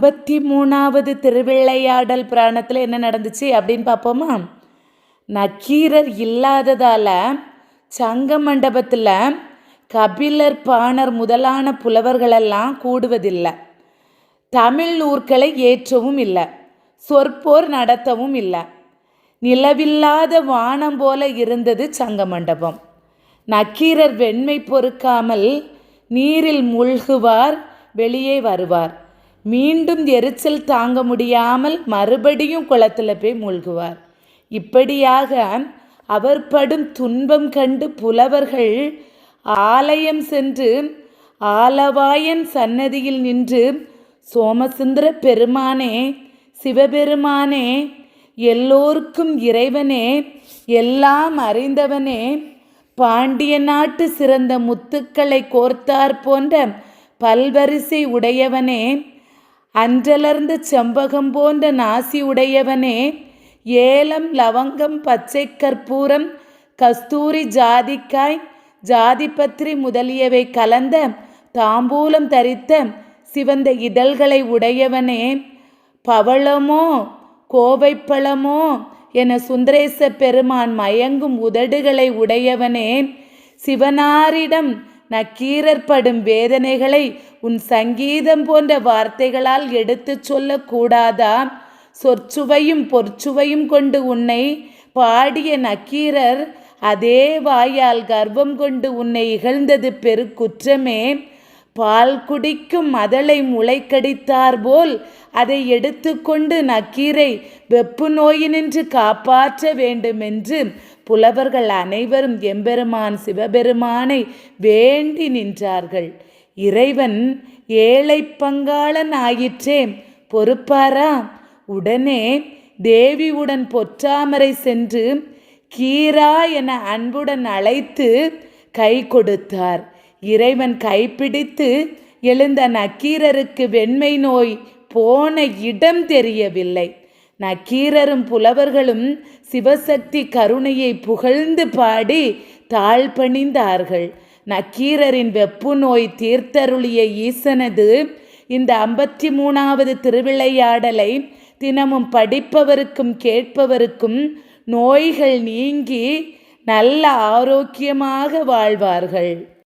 ஐம்பத்தி மூணாவது திருவிளையாடல் புராணத்தில் என்ன நடந்துச்சு அப்படின்னு பார்ப்போமா? நக்கீரர் இல்லாததால் சங்க மண்டபத்தில் கபிலர் பாணர் முதலான புலவர்களெல்லாம் கூடுவதில்லை. தமிழ் நூற்களை ஏற்றவும் இல்லை. சொற்போர் நடத்தவும் இல்லை. நிலவில்லாத வானம் போல இருந்தது சங்க மண்டபம். நக்கீரர் வெண்மை பொறுக்காமல் நீரில் மூழ்குவார் வெளியே வருவார். மீண்டும் எரிச்சல் தாங்க முடியாமல் மறுபடியும் குளத்தில் போய் மூழ்குவார். இப்படியாக அவர் படும் துன்பம் கண்டு புலவர்கள் ஆலயம் சென்று ஆலவாயன் சன்னதியில் நின்று சோமசுந்தர பெருமானே சிவபெருமானே எல்லோருக்கும் இறைவனே எல்லாம் அறிந்தவனே பாண்டிய நாட்டு சிறந்த முத்துக்களை கோர்த்தார் போன்ற பல்வரிசை உடையவனே அன்றலர்ந்த செம்பகம் போன்ற நாசி உடையவனே ஏலம் லவங்கம் பச்சை கற்பூரம் கஸ்தூரி ஜாதிக்காய் ஜாதிபத்ரி முதலியவை கலந்த தாம்பூலம் தரித்த சிவந்த இதழ்களை உடையவனே பவளமோ கோவைப்பழமோ என சுந்தரேச பெருமான் மயங்கும் உதடுகளை உடையவனே சிவனாரிடம் நக்கீரர் படும் வேதனைகளை உன் சங்கீதம் போன்ற வார்த்தைகளால் எடுத்துச் சொல்லக்கூடாதா? சொற்சுவையும் பொற்சுவையும் கொண்டு உன்னை பாடிய நக்கீரர் அதே வாயால் கர்வம் கொண்டு உன்னை இகழ்ந்தது பெருக்குற்றமே. பால் குடிக்கும் மதலை முளைக்கடித்தார் போல் அதை எடுத்துக்கொண்டு நக்கீரை வெப்பு நோயினின்று காப்பாற்ற வேண்டுமென்று புலவர்கள் அனைவரும் எம்பெருமான் சிவபெருமானை வேண்டி நின்றார்கள். இறைவன் ஏழை பங்காளன் ஆயிற்றே பொறுப்பாரா? உடனே தேவியுடன் பொற்றாமரை சென்று கீரா என அன்புடன் அழைத்து கை கொடுத்தார். இறைவன் கைப்பிடித்து எழுந்த நக்கீரருக்கு வெண்மை நோய் போன இடம் தெரியவில்லை. நக்கீரரும் புலவர்களும் சிவசக்தி கருணையை புகழ்ந்து பாடி தாழ்பணிந்தார்கள் நக்கீரரின் வெப்பு நோய் தீர்த்தருளிய ஈசனது இந்த ஐம்பத்தி மூணாவது திருவிளையாடலை தினமும் படிப்பவருக்கும் கேட்பவருக்கும் நோய்கள் நீங்கி நல்ல ஆரோக்கியமாக வாழ்வார்கள்.